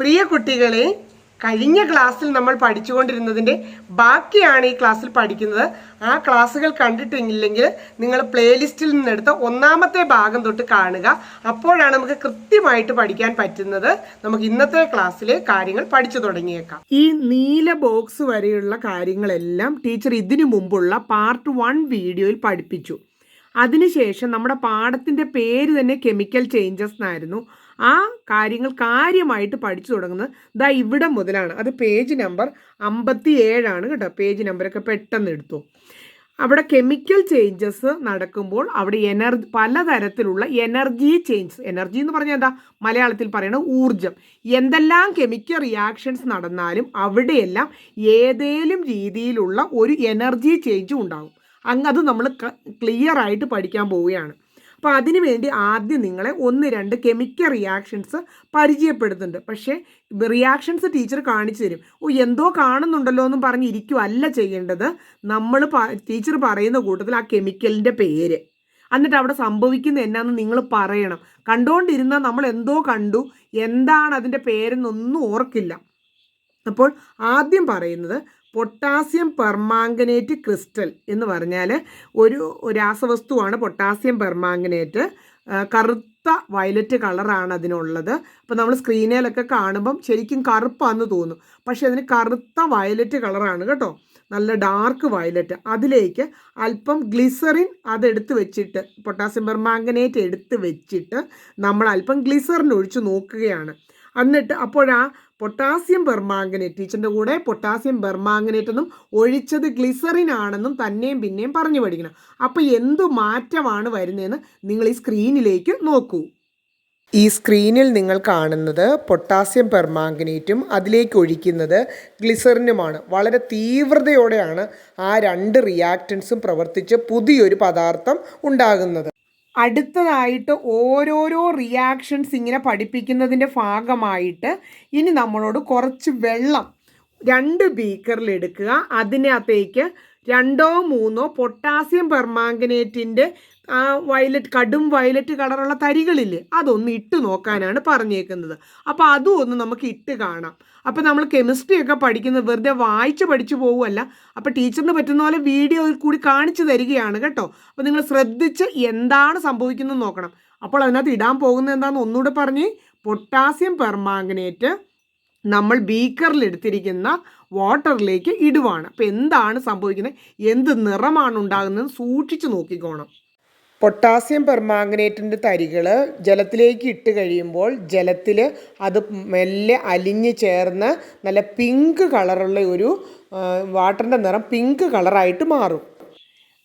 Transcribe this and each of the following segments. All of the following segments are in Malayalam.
പ്രിയ കുട്ടികളെ കഴിഞ്ഞ ക്ലാസ്സിൽ നമ്മൾ പഠിച്ചുകൊണ്ടിരുന്നതിന്റെ ബാക്കിയാണ് ഈ ക്ലാസ്സിൽ പഠിക്കുന്നത്. ആ ക്ലാസ്സുകൾ കണ്ടിട്ടില്ലെങ്കിൽ നിങ്ങൾ പ്ലേലിസ്റ്റിൽ നിന്നെടുത്ത ഒന്നാമത്തെ ഭാഗം തൊട്ട് കാണുക. അപ്പോഴാണ് നമുക്ക് കൃത്യമായിട്ട് പഠിക്കാൻ പറ്റുന്നത്. നമുക്ക് ഇന്നത്തെ ക്ലാസ്സിലെ കാര്യങ്ങൾ പഠിച്ചു തുടങ്ങിയേക്കാം. ഈ നീല ബോക്സ് വരെയുള്ള കാര്യങ്ങളെല്ലാം ടീച്ചർ ഇതിനു മുമ്പുള്ള പാർട്ട് വൺ വീഡിയോയിൽ പഠിപ്പിച്ചു. അതിനുശേഷം നമ്മുടെ പാഠത്തിന്റെ പേര് തന്നെ കെമിക്കൽ ചേഞ്ചസ് എന്നായിരുന്നു. ആ കാര്യങ്ങൾ കാര്യമായിട്ട് പഠിച്ചു തുടങ്ങുന്നത് ദാ ഇവിടെ മുതലാണ്. അത് പേജ് നമ്പർ അമ്പത്തി ഏഴാണ് കേട്ടോ. പേജ് നമ്പറൊക്കെ പെട്ടെന്ന് എടുത്തു. അവിടെ കെമിക്കൽ ചേഞ്ചസ് നടക്കുമ്പോൾ അവിടെ എനർജി പലതരത്തിലുള്ള എനർജി ചേഞ്ചസ് എനർജി എന്ന് പറഞ്ഞാൽ എന്താ? മലയാളത്തിൽ പറയണ ഊർജം എന്തെല്ലാം കെമിക്കൽ റിയാക്ഷൻസ് നടന്നാലും അവിടെയെല്ലാം ഏതേലും രീതിയിലുള്ള ഒരു എനർജി ചേഞ്ചും ഉണ്ടാകും അങ്ങ് അത് നമ്മൾ ക്ലിയർ ആയിട്ട് പഠിക്കാൻ പോവുകയാണ്. അപ്പോൾ അതിനുവേണ്ടി ആദ്യം നിങ്ങളെ ഒന്ന് രണ്ട് കെമിക്കൽ റിയാക്ഷൻസ് പരിചയപ്പെടുത്തുന്നുണ്ട്. പക്ഷേ റിയാക്ഷൻസ് ടീച്ചർ കാണിച്ചു തരും. ഓ എന്തോ കാണുന്നുണ്ടല്ലോ എന്നും പറഞ്ഞ് ഇരിക്കുവല്ല ചെയ്യേണ്ടത്. നമ്മൾ ടീച്ചർ പറയുന്ന കൂട്ടത്തിൽ ആ കെമിക്കലിന്റെ പേര്. എന്നിട്ട് അവിടെ സംഭവിക്കുന്ന എന്നാന്ന് നിങ്ങൾ പറയണം. കണ്ടുകൊണ്ടിരുന്നാൽ നമ്മൾ എന്തോ കണ്ടു. എന്താണ് അതിന്റെ പേരെന്നൊന്നും ഓർക്കില്ല. അപ്പോൾ ആദ്യം പറയുന്നത് പൊട്ടാസ്യം പെർമാംഗനേറ്റ് ക്രിസ്റ്റൽ എന്ന് പറഞ്ഞാൽ ഒരു രാസവസ്തുവാണ് പൊട്ടാസ്യം പെർമാംഗനേറ്റ്. കറുത്ത വയലറ്റ് കളറാണ് അതിനുള്ളത്. അപ്പോൾ നമ്മൾ സ്ക്രീനിലൊക്കെ കാണുമ്പം ശരിക്കും കറുപ്പാന്ന് തോന്നും. പക്ഷെ അതിന് കറുത്ത വയലറ്റ് കളറാണ് കേട്ടോ. നല്ല ഡാർക്ക് വയലറ്റ്. അതിലേക്ക് അല്പം ഗ്ലിസറിൻ അതെടുത്ത് വെച്ചിട്ട് പൊട്ടാസ്യം പെർമാംഗനേറ്റ് എടുത്ത് വെച്ചിട്ട് നമ്മൾ അല്പം ഗ്ലിസറിൻ ഒഴിച്ച് നോക്കുകയാണ്. എന്നിട്ട് അപ്പോഴാ പൊട്ടാസ്യം പെർമാംഗനേറ്റ് ടീച്ചറിന്റെ കൂടെ പൊട്ടാസ്യം ബെർമാങ്കനേറ്റ് എന്നും ഒഴിച്ചത് ഗ്ലിസറിൻ ആണെന്നും തന്നെയും പിന്നെയും പറഞ്ഞു പഠിക്കണം. അപ്പോൾ എന്തു മാറ്റമാണ് വരുന്നതെന്ന് നിങ്ങൾ ഈ സ്ക്രീനിലേക്ക് നോക്കൂ. ഈ സ്ക്രീനിൽ നിങ്ങൾ കാണുന്നത് പൊട്ടാസ്യം പെർമാംഗനേറ്റും അതിലേക്ക് ഒഴിക്കുന്നത് ഗ്ലിസറിനുമാണ്. വളരെ തീവ്രതയോടെയാണ് ആ രണ്ട് റിയാക്റ്റൻസും പ്രവർത്തിച്ച് പുതിയൊരു പദാർത്ഥം ഉണ്ടാകുന്നത്. അടുത്തതായിട്ട് ഓരോരോ റിയാക്ഷൻസ് ഇങ്ങനെ പഠിപ്പിക്കുന്നതിന്റെ ഭാഗമായിട്ട് ഇനി നമ്മളോട് കുറച്ച് വെള്ളം രണ്ട് ബീക്കറിൽ എടുക്കുക. അതിനകത്തേക്ക് രണ്ടോ മൂന്നോ പൊട്ടാസ്യം പെർമാങ്കനേറ്റിന്റെ ആ വയലറ്റ് കടും വയലറ്റ് കളറുള്ള തരികളില്ലേ അതൊന്ന് ഇട്ട് നോക്കാനാണ് പറഞ്ഞേക്കുന്നത്. അപ്പോൾ അതും ഒന്ന് നമുക്ക് ഇട്ട് കാണാം. അപ്പോൾ നമ്മൾ കെമിസ്ട്രി ഒക്കെ പഠിക്കുന്നത് വെറുതെ വായിച്ച് പഠിച്ചു പോവുമല്ല അപ്പോൾ ടീച്ചറിന് പറ്റുന്ന പോലെ വീഡിയോയിൽ കൂടി കാണിച്ചു തരികയാണ് കേട്ടോ. അപ്പോൾ നിങ്ങൾ ശ്രദ്ധിച്ച് എന്താണ് സംഭവിക്കുന്നത് നോക്കണം. അപ്പോൾ അതിനകത്ത് ഇടാൻ പോകുന്നത് എന്താണെന്ന് ഒന്നുകൂടെ പറഞ്ഞ് പൊട്ടാസ്യം പെർമാംഗനേറ്റ് നമ്മൾ ബീക്കറിൽ എടുത്തിരിക്കുന്ന വാട്ടറിലേക്ക് ഇടുവാണ്. അപ്പോൾ എന്താണ് സംഭവിക്കുന്നത്? എന്ത് നിറമാണ് ഉണ്ടാകുന്നത് സൂക്ഷിച്ച് നോക്കിക്കോണം. പൊട്ടാസ്യം പെർമാംഗനേറ്റിന്റെ തരികൾ ജലത്തിലേക്ക് ഇട്ട് കഴിയുമ്പോൾ ജലത്തിൽ അത് മെല്ലെ അലിഞ്ഞ് ചേർന്ന് നല്ല പിങ്ക് കളറുള്ള ഒരു വാട്ടറിന്റെ നിറം പിങ്ക് കളറായിട്ട് മാറും.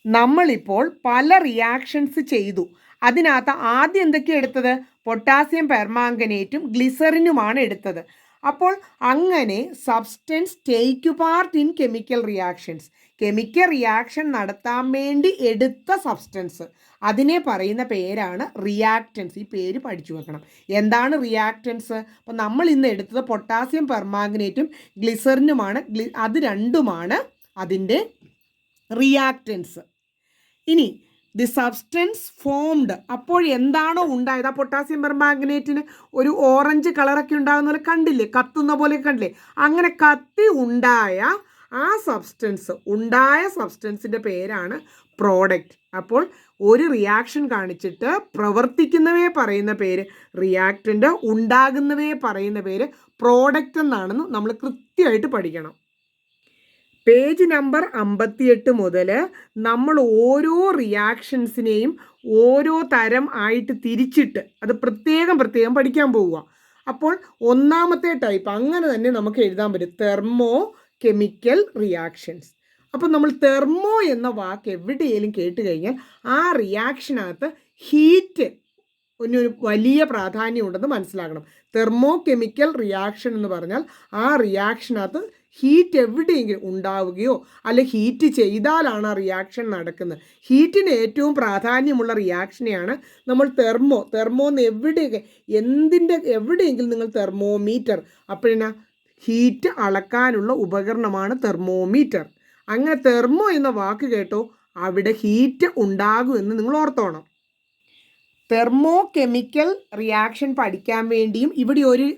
നമ്മളിപ്പോൾ പല റിയാക്ഷൻസ് ചെയ്തു. അതിനകത്ത് ആദ്യം എന്തൊക്കെയാണ് എടുത്തത്? പൊട്ടാസ്യം പെർമാംഗനേറ്റും ഗ്ലിസറിനുമാണ് എടുത്തത്. അപ്പോൾ അങ്ങനെ substance take part in chemical reactions chemical reaction നടത്താൻ വേണ്ടി എടുത്ത സബ്സ്റ്റൻസ് അതിനെ പറയുന്ന പേരാണ് റിയാക്റ്റൻസ് ഈ പേര് പഠിച്ചു വെക്കണം. എന്താണ് റിയാക്റ്റൻസ് അപ്പോൾ നമ്മൾ ഇന്ന് എടുത്തത് പൊട്ടാസ്യം പെർമാഗ്നേറ്റും ഗ്ലിസറിനുമാണ് ഗ്ലി അത് രണ്ടുമാണ് അതിന്റെ റിയാക്റ്റൻസ് ഇനി ദി സബ്സ്റ്റൻസ് ഫോംഡ് അപ്പോൾ എന്താണോ ഉണ്ടായത്? ആ പൊട്ടാസ്യം പെർമാഗ്നേറ്റിന് ഒരു ഓറഞ്ച് കളറൊക്കെ ഉണ്ടാകുന്ന പോലെ കണ്ടില്ലേ? കത്തുന്ന പോലെ കണ്ടില്ലേ? അങ്ങനെ കത്തി ഉണ്ടായ ആ സബ്സ്റ്റൻസ് ഉണ്ടായ സബ്സ്റ്റൻസിന്റെ പേരാണ് പ്രോഡക്റ്റ് അപ്പോൾ ഒരു റിയാക്ഷൻ കാണിച്ചിട്ട് പ്രവർത്തിക്കുന്നവയെ പറയുന്ന പേര് റിയാക്റ്റന്റ് ഉണ്ടാകുന്നവയെ പറയുന്ന പേര് പ്രോഡക്റ്റ് എന്നാണെന്ന് നമ്മൾ കൃത്യമായിട്ട് പഠിക്കണം. പേജ് നമ്പർ അമ്പത്തിയെട്ട് മുതൽ നമ്മൾ ഓരോ റിയാക്ഷൻസിനെയും ഓരോ തരം ആയിട്ട് തിരിച്ചിട്ട് അത് പ്രത്യേകം പ്രത്യേകം പഠിക്കാൻ പോവുക. അപ്പോൾ ഒന്നാമത്തെ ടൈപ്പ് അങ്ങനെ തന്നെ നമുക്ക് എഴുതാൻ പറ്റും. തെർമോ കെമിക്കൽ റിയാക്ഷൻസ് അപ്പോൾ നമ്മൾ തെർമോ എന്ന വാക്ക് എവിടെയെങ്കിലും കേട്ട് കഴിഞ്ഞാൽ ആ റിയാക്ഷനകത്ത് ഹീറ്റ് ഒരു വലിയ പ്രാധാന്യമുണ്ടെന്ന് മനസ്സിലാക്കണം. തെർമോ കെമിക്കൽ റിയാക്ഷൻ എന്ന് പറഞ്ഞാൽ ആ റിയാക്ഷനകത്ത് ഹീറ്റ് എവിടെയെങ്കിലും ഉണ്ടാവുകയോ അല്ലെ ഹീറ്റ് ചെയ്താലാണ് ആ റിയാക്ഷൻ നടക്കുന്നത്. ഹീറ്റിന് ഏറ്റവും പ്രാധാന്യമുള്ള റിയാക്ഷനെയാണ് നമ്മൾ തെർമോ തെർമോ എന്ന് എവിടെയൊക്കെ എന്തിന്റെ എവിടെയെങ്കിലും നിങ്ങൾ തെർമോമീറ്റർ അപ്പോഴെന്നാ ഹീറ്റ് അളക്കാനുള്ള ഉപകരണമാണ് തെർമോമീറ്റർ. അങ്ങനെ തെർമോ എന്ന വാക്ക് കേട്ടോ അവിടെ ഹീറ്റ് ഉണ്ടാകുമെന്ന് നിങ്ങൾ ഓർത്തോണം. തെർമോ കെമിക്കൽ റിയാക്ഷൻ പഠിക്കാൻ വേണ്ടിയും ഇവിടെ ഒരു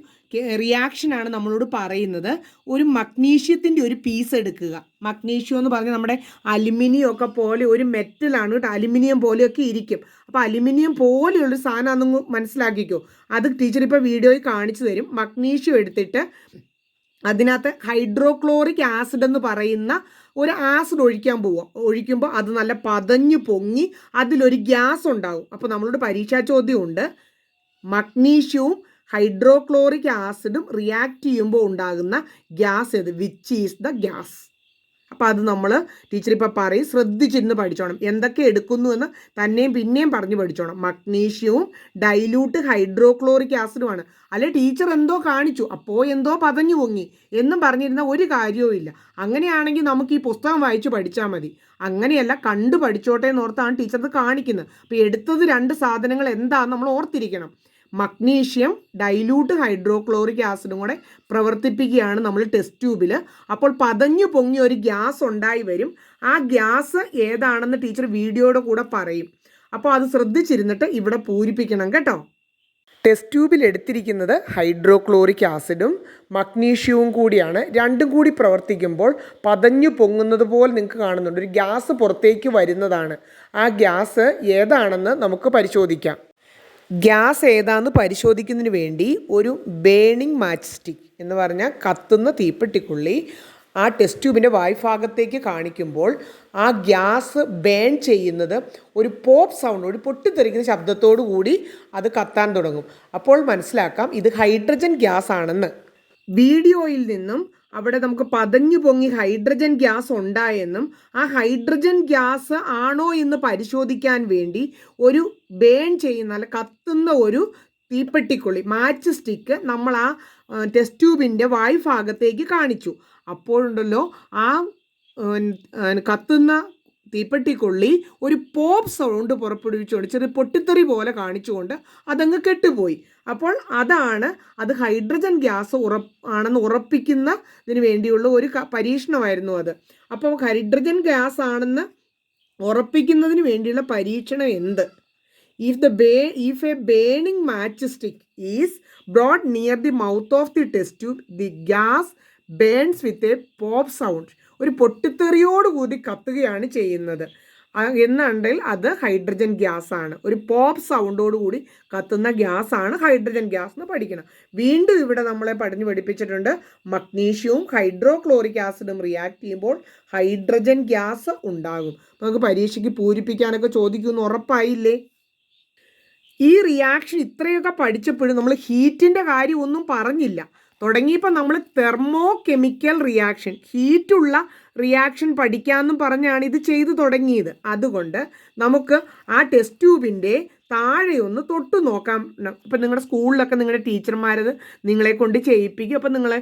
റിയാക്ഷനാണ് നമ്മളോട് പറയുന്നത്. ഒരു മഗ്നീഷ്യത്തിന്റെ ഒരു പീസ് എടുക്കുക. മഗ്നീഷ്യം എന്ന് പറഞ്ഞാൽ നമ്മുടെ അലുമിനിയം ഒക്കെ പോലെ ഒരു മെറ്റലാണ് കേട്ടോ. അലുമിനിയം പോലെയൊക്കെ ഇരിക്കും. അപ്പോൾ അലുമിനിയം പോലെയുള്ള അതൊന്നും മനസ്സിലാക്കിക്കോ. അത് ടീച്ചർ ഇപ്പോൾ വീഡിയോയിൽ കാണിച്ചു തരും. മഗ്നീഷ്യം എടുത്തിട്ട് അതിനകത്ത് ഹൈഡ്രോക്ലോറിക് ആസിഡ് എന്ന് പറയുന്ന ഒരു ആസിഡ് ഒഴിക്കാൻ പോവുക. ഒഴിക്കുമ്പോൾ അത് നല്ല പതഞ്ഞു പൊങ്ങി അതിലൊരു ഗ്യാസ് ഉണ്ടാവും. അപ്പോൾ നമ്മളോട് പരീക്ഷാ ചോദ്യമുണ്ട് മഗ്നീഷ്യവും ഹൈഡ്രോക്ലോറിക് ആസിഡും റിയാക്ട് ചെയ്യുമ്പോൾ ഉണ്ടാകുന്ന ഗ്യാസ് ഏത്? വിച്ച് ഈസ് ദ ഗ്യാസ് അപ്പോൾ അത് നമ്മൾ ടീച്ചർ ഇപ്പോൾ പറയും ശ്രദ്ധിച്ചിരുന്ന് പഠിച്ചോണം. എന്തൊക്കെ എടുക്കുന്നു എന്ന് തന്നെയും പിന്നെയും പറഞ്ഞു പഠിച്ചോണം. മഗ്നീഷ്യവും ഡൈലൂട്ട് ഹൈഡ്രോക്ലോറിക് ആസിഡുമാണ് അല്ലെ ടീച്ചർ എന്തോ കാണിച്ചു അപ്പോൾ എന്തോ പതഞ്ഞു പൊങ്ങി എന്നും പറഞ്ഞിരുന്ന ഒരു കാര്യവും ഇല്ല. അങ്ങനെയാണെങ്കിൽ നമുക്ക് ഈ പുസ്തകം വായിച്ച് പഠിച്ചാൽ മതി. അങ്ങനെയല്ല കണ്ടു പഠിച്ചോട്ടെ എന്നോർത്താണ് ടീച്ചർ കാണിക്കുന്നത്. അപ്പോൾ എടുത്തത് രണ്ട് സാധനങ്ങൾ എന്താണെന്ന് നമ്മൾ ഓർത്തിരിക്കണം. മഗ്നീഷ്യം ഡൈലൂട്ട് ഹൈഡ്രോക്ലോറിക് ആസിഡും കൂടെ പ്രവർത്തിപ്പിക്കുകയാണ് നമ്മൾ ടെസ്റ്റ് ട്യൂബിൽ അപ്പോൾ പതഞ്ഞു പൊങ്ങി ഒരു ഗ്യാസ് ഉണ്ടായി വരും. ആ ഗ്യാസ് ഏതാണെന്ന് ടീച്ചർ വീഡിയോയുടെ കൂടെ പറയും. അപ്പോൾ അത് ശ്രദ്ധിച്ചിരുന്നിട്ട് ഇവിടെ പൂരിപ്പിക്കണം കേട്ടോ. ടെസ്റ്റ് ട്യൂബിൽ എടുത്തിരിക്കുന്നത് ഹൈഡ്രോക്ലോറിക് ആസിഡും മഗ്നീഷ്യവും കൂടിയാണ്. രണ്ടും കൂടി പ്രവർത്തിക്കുമ്പോൾ പതഞ്ഞു പൊങ്ങുന്നത് പോലെ നിങ്ങൾക്ക് കാണുന്നുണ്ട്. ഒരു ഗ്യാസ് പുറത്തേക്ക് വരുന്നതാണ്. ആ ഗ്യാസ് ഏതാണെന്ന് നമുക്ക് പരിശോധിക്കാം. ഗ്യാസ് ഏതാന്ന് പരിശോധിക്കുന്നതിന് വേണ്ടി ഒരു ബേണിംഗ് മാച്ച് സ്റ്റിക്ക് എന്ന് പറഞ്ഞാൽ കത്തുന്ന തീപ്പെട്ടിക്കുള്ളി ആ ടെസ്റ്റ് ട്യൂബിന്റെ വായ്ഭാഗത്തേക്ക് കാണിക്കുമ്പോൾ ആ ഗ്യാസ് ബേൺ ചെയ്യുന്നത് ഒരു പോപ്പ് സൗണ്ട് ഒരു പൊട്ടിത്തെറിക്കുന്ന ശബ്ദത്തോടു കൂടി അത് കത്താൻ തുടങ്ങും. അപ്പോൾ മനസ്സിലാക്കാം ഇത് ഹൈഡ്രജൻ ഗ്യാസ് ആണെന്ന് വീഡിയോയിൽ നിന്നും അവിടെ നമുക്ക് പതഞ്ഞു പൊങ്ങി ഹൈഡ്രജൻ ഗ്യാസ് ഉണ്ടായെന്നും ആ ഹൈഡ്രജൻ ഗ്യാസ് ആണോ എന്ന് പരിശോധിക്കാൻ വേണ്ടി ഒരു ബേൺ ചെയ്യുന്ന അല്ല കത്തുന്ന ഒരു തീപ്പെട്ടിക്കുള്ളി മാച്ച് സ്റ്റിക്ക് നമ്മൾ ആ ടെസ്റ്റ് ട്യൂബിന്റെ വായു ഭാഗത്തേക്ക് കാണിച്ചു. അപ്പോഴുണ്ടല്ലോ ആ കത്തുന്ന തീപ്പെട്ടിക്കൊള്ളി ഒരു പോപ്പ് സൗണ്ട് പുറപ്പെടുവിച്ചുകൊണ്ട് ചെറിയ പൊട്ടിത്തെറി പോലെ കാണിച്ചുകൊണ്ട് അതങ്ങ് കെട്ടുപോയി. അപ്പോൾ അതാണ് അത് ഹൈഡ്രജൻ ഗ്യാസ് ഉറപ്പ് ആണെന്ന് ഉറപ്പിക്കുന്നതിന് വേണ്ടിയുള്ള ഒരു പരീക്ഷണമായിരുന്നു അത്. അപ്പോൾ ഹൈഡ്രജൻ ഗ്യാസ് ആണെന്ന് ഉറപ്പിക്കുന്നതിന് വേണ്ടിയുള്ള പരീക്ഷണം എന്ത്? If the bay if a burning match stick is brought near the mouth of the test tube the gas burns with a pop sound ഒരു പൊട്ടിത്തെറിയോടുകൂടി കത്തുകയാണ് ചെയ്യുന്നത്. എന്നുണ്ടെങ്കിൽ അത് ഹൈഡ്രജൻ ഗ്യാസ് ആണ്. ഒരു പോപ്പ് സൗണ്ടോടുകൂടി കത്തുന്ന ഗ്യാസ് ആണ് ഹൈഡ്രജൻ ഗ്യാസ് എന്ന് പഠിക്കണം. വീണ്ടും ഇവിടെ നമ്മളെ പഠിഞ്ഞു പഠിപ്പിച്ചിട്ടുണ്ട് മഗ്നീഷ്യവും ഹൈഡ്രോക്ലോറിക് ആസിഡും റിയാക്ട് ചെയ്യുമ്പോൾ ഹൈഡ്രജൻ ഗ്യാസ് ഉണ്ടാകും. നമുക്ക് പരീക്ഷയ്ക്ക് പൂരിപ്പിക്കാനൊക്കെ ചോദിക്കുമെന്ന് ഉറപ്പായില്ലേ? ഈ റിയാക്ഷൻ ഇത്രയൊക്കെ പഠിച്ചപ്പോഴും നമ്മൾ ഹീറ്റിന്റെ കാര്യം ഒന്നും പറഞ്ഞില്ല. തുടങ്ങിയപ്പോൾ നമ്മൾ തെർമോ കെമിക്കൽ റിയാക്ഷൻ ഹീറ്റുള്ള റിയാക്ഷൻ പഠിക്കാമെന്നും പറഞ്ഞാണ് ഇത് ചെയ്തു തുടങ്ങിയത്. അതുകൊണ്ട് നമുക്ക് ആ ടെസ്റ്റ് ട്യൂബിന്റെ താഴെ ഒന്ന് തൊട്ട് നോക്കാം. ഇപ്പം നിങ്ങളുടെ സ്കൂളിലൊക്കെ നിങ്ങളുടെ ടീച്ചർമാരത് നിങ്ങളെ കൊണ്ട് ചെയ്യിപ്പിക്കും. അപ്പം നിങ്ങളെ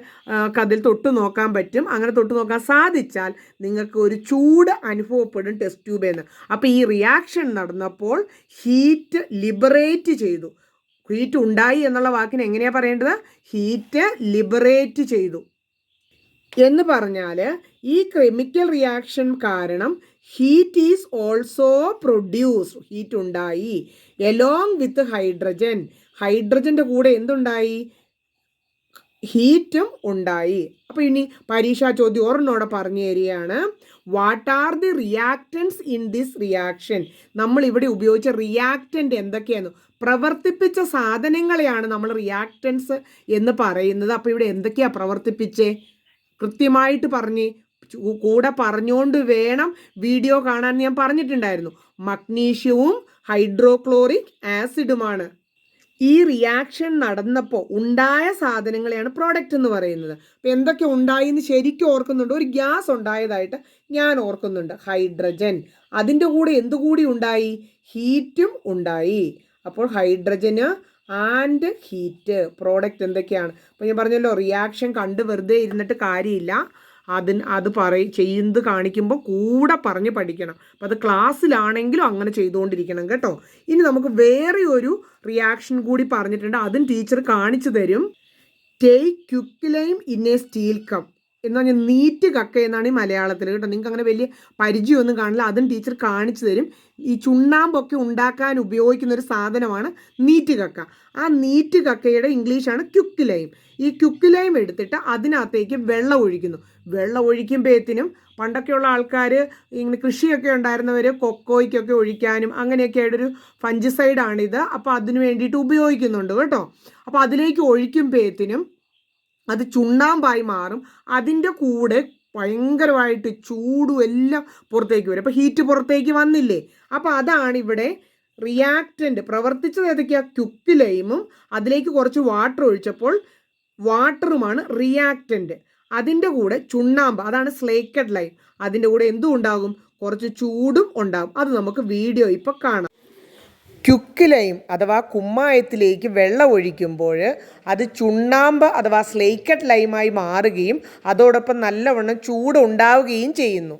കതിൽ തൊട്ട് നോക്കാൻ പറ്റും. അങ്ങനെ തൊട്ട് നോക്കാൻ സാധിച്ചാൽ നിങ്ങൾക്ക് ഒരു ചൂട് അനുഭവപ്പെടും ടെസ്റ്റ് ട്യൂബേന്ന്. അപ്പോൾ ഈ റിയാക്ഷൻ നടന്നപ്പോൾ ഹീറ്റ് ലിബറേറ്റ് ചെയ്തു. ഹീറ്റ് ഉണ്ടായി എന്നുള്ള വാക്കിന് എങ്ങനെയാണ് പറയേണ്ടത്? ഹീറ്റ് ലിബറേറ്റ് ചെയ്തു. എന്ന് പറഞ്ഞാൽ ഈ കെമിക്കൽ റിയാക്ഷൻ കാരണം heat is also produce heat ഉണ്ടായി. എലോങ് വിത്ത് ഹൈഡ്രജൻ ഹൈഡ്രജന്റെ കൂടെ എന്തുണ്ടായി? ഹീറ്റും ഉണ്ടായി. അപ്പോൾ ഇനി പരീക്ഷാ ചോദ്യം ഒരെണ്ണോടെ പറഞ്ഞു തരികയാണ്. What are the reactants in this reaction നമ്മൾ ഇവിടെ ഉപയോഗിച്ച റിയാക്റ്റന്റ് എന്തൊക്കെയാണ് പ്രവർത്തിപ്പിച്ച സാധനങ്ങളെയാണ് നമ്മൾ റിയാക്റ്റൻസ് എന്ന് പറയുന്നത്. അപ്പോൾ ഇവിടെ എന്തൊക്കെയാ പ്രവർത്തിപ്പിച്ചേ? കൃത്യമായിട്ട് പറഞ്ഞ് കൂടെ പറഞ്ഞുകൊണ്ട് വേണം വീഡിയോ കാണാൻ ഞാൻ പറഞ്ഞിട്ടുണ്ടായിരുന്നു. മഗ്നീഷ്യവും ഹൈഡ്രോക്ലോറിക് ആസിഡുമാണ്. ഈ റിയാക്ഷൻ നടന്നപ്പോൾ ഉണ്ടായ സാധനങ്ങളെയാണ് പ്രോഡക്റ്റ് എന്ന് പറയുന്നത്. അപ്പോൾ എന്തൊക്കെ ഉണ്ടായി എന്ന് ശരിക്കും ഓർക്കുന്നുണ്ട്. ഒരു ഗ്യാസ് ഉണ്ടായതായിട്ട് ഞാൻ ഓർക്കുന്നുണ്ട്. ഹൈഡ്രജൻ. അതിന്റെ കൂടെ എന്തുകൂടി ഉണ്ടായി? ഹീറ്റും ഉണ്ടായി. അപ്പോൾ ഹൈഡ്രജന് ആൻഡ് ഹീറ്റ് പ്രോഡക്റ്റ് എന്തൊക്കെയാണ്? അപ്പോൾ ഞാൻ പറഞ്ഞല്ലോ റിയാക്ഷൻ കണ്ട് വെറുതെ ഇരുന്നിട്ട് കാര്യമില്ല. അതിന് അത് പറ ചെയ്യുന്നത് കാണിക്കുമ്പോൾ കൂടെ പറഞ്ഞ് പഠിക്കണം. അപ്പോൾ അത് ക്ലാസ്സിലാണെങ്കിലും അങ്ങനെ ചെയ്തുകൊണ്ടിരിക്കണം കേട്ടോ. ഇനി നമുക്ക് വേറെ ഒരു റിയാക്ഷൻ കൂടി പറഞ്ഞിട്ടുണ്ട്. അതും ടീച്ചർ കാണിച്ചു തരും. ടേക്ക് ക്യുക്കിലെയും ഇൻ എ സ്റ്റീൽ കപ്പ് എന്ന് പറഞ്ഞാൽ നീറ്റ് കക്ക എന്നാണ് ഈ മലയാളത്തിൽ കേട്ടോ. നിങ്ങൾക്ക് അങ്ങനെ വലിയ പരിചയമൊന്നും കാണില്ല. അതും ടീച്ചർ കാണിച്ചു തരും. ഈ ചുണ്ണാമ്പൊക്കെ ഉണ്ടാക്കാൻ ഉപയോഗിക്കുന്ന ഒരു സാധനമാണ് നീറ്റ് കക്ക. ആ നീറ്റ് കക്കയുടെ ഇംഗ്ലീഷാണ് ക്യുക്ക് ലൈം ഈ ക്യുക്ക് ലൈം എടുത്തിട്ട് അതിനകത്തേക്ക് വെള്ളം ഒഴിക്കുന്നു. വെള്ളം ഒഴിക്കുമ്പോഴത്തേനും പണ്ടൊക്കെയുള്ള ആൾക്കാർ ഇങ്ങനെ കൃഷിയൊക്കെ ഉണ്ടായിരുന്നവർ കൊക്കോയ്ക്കൊക്കെ ഒഴിക്കാനും അങ്ങനെയൊക്കെ ആയിട്ടൊരു ഫഞ്ചിസൈഡാണിത്. അപ്പോൾ അതിന് വേണ്ടിയിട്ട് ഉപയോഗിക്കുന്നുണ്ട് കേട്ടോ. അപ്പോൾ അതിലേക്ക് ഒഴിക്കുമ്പോഴത്തേനും അത് ചുണ്ണാമ്പായി മാറും. അതിന്റെ കൂടെ ഭയങ്കരമായിട്ട് ചൂടും എല്ലാം പുറത്തേക്ക് വരും. അപ്പോൾ ഹീറ്റ് പുറത്തേക്ക് വന്നില്ലേ? അപ്പോൾ അതാണ് ഇവിടെ റിയാക്റ്റന്റ് പ്രവർത്തിച്ചത് ഏതൊക്കെയാണ് ക്യുക്ക് ലൈമും അതിലേക്ക് കുറച്ച് വാട്ടർ ഒഴിച്ചപ്പോൾ വാട്ടറുമാണ് റിയാക്റ്റന്റ് അതിന്റെ കൂടെ ചുണ്ണാമ്പ് അതാണ് സ്ലേക്കഡ് ലൈം അതിന്റെ കൂടെ എന്തും ഉണ്ടാകും? കുറച്ച് ചൂടും ഉണ്ടാകും. അത് നമുക്ക് വീഡിയോ ഇപ്പോൾ കാണാം. ക്യുക്കിലയും അഥവാ കുമ്മായത്തിലേക്ക് വെള്ളം ഒഴിക്കുമ്പോൾ അത് ചുണ്ണാമ്പ് അഥവാ സ്ലേക്കഡ് ലൈമായി മാറുകയും അതോടൊപ്പം നല്ലവണ്ണം ചൂട് ഉണ്ടാവുകയും ചെയ്യുന്നു.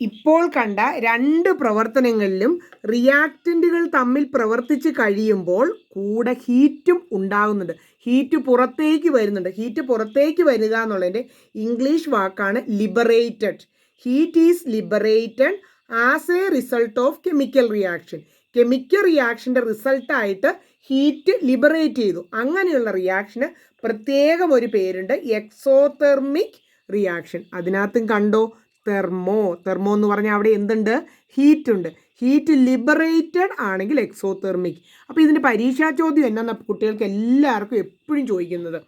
ഇപ്പോൾ കണ്ട രണ്ട് പ്രവർത്തനങ്ങളിലും റിയാക്റ്റന്റുകൾ തമ്മിൽ പ്രവർത്തിച്ച് കഴിയുമ്പോൾ കൂടെ ഹീറ്റും ഉണ്ടാകുന്നുണ്ട്. ഹീറ്റ് പുറത്തേക്ക് വരുന്നുണ്ട്. ഹീറ്റ് പുറത്തേക്ക് വരിക എന്നുള്ളതിന്റെ ഇംഗ്ലീഷ് വാക്കാണ് liberated heat is liberated as a result of chemical reaction chemical റിയാക്ഷന്റെ റിസൾട്ടായിട്ട് ഹീറ്റ് ലിബറേറ്റ് ചെയ്തു. അങ്ങനെയുള്ള റിയാക്ഷന് പ്രത്യേകം ഒരു പേരുണ്ട്. എക്സോതെർമിക് റിയാക്ഷൻ അതിനകത്തും കണ്ടോ? തെർമോ തെർമോ എന്ന് പറഞ്ഞാൽ അവിടെ എന്തുണ്ട്? ഹീറ്റ് ഉണ്ട്. ഹീറ്റ് ലിബറേറ്റഡ് ആണെങ്കിൽ എക്സോതെർമിക്. അപ്പോൾ ഇതിന്റെ പരീക്ഷാ ചോദ്യം എന്നാണ് കുട്ടികൾക്ക് എല്ലാവർക്കും എപ്പോഴും ചോദിക്കുന്നത്.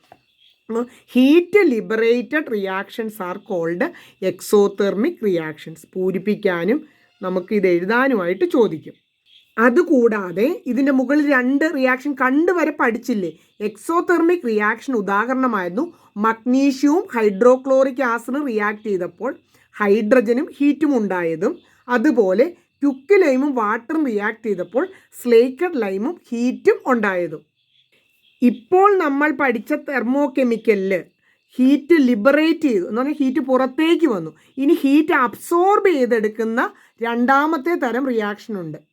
Heat liberated reactions are called exothermic reactions. പൂരിപ്പിക്കാനും നമുക്ക് ഇത് എഴുതാനുമായിട്ട് ചോദിക്കും. അതുകൂടാതെ ഇതിന്റെ മുകളിൽ രണ്ട് റിയാക്ഷൻ കണ്ടുവരെ പഠിച്ചില്ലേ? എക്സോതെർമിക് റിയാക്ഷൻ ഉദാഹരണമായിരുന്നു മഗ്നീഷ്യവും ഹൈഡ്രോക്ലോറിക് ആസിഡും റിയാക്ട് ചെയ്തപ്പോൾ ഹൈഡ്രജനും ഹീറ്റും ഉണ്ടായതും അതുപോലെ ക്യുക്ക് ലൈമും വാട്ടറും റിയാക്ട് ചെയ്തപ്പോൾ സ്ലേക്കഡ് ലൈമും ഹീറ്റും ഉണ്ടായതും. ഇപ്പോൾ നമ്മൾ പഠിച്ച തെർമോ കെമിക്കലിൽ ഹീറ്റ് ലിബറേറ്റ് ചെയ്തു. എന്ന് പറഞ്ഞാൽ ഹീറ്റ് പുറത്തേക്ക് വന്നു. ഇനി ഹീറ്റ് അബ്സോർബ് ചെയ്തെടുക്കുന്ന രണ്ടാമത്തെ തരം റിയാക്ഷൻ ഉണ്ട്.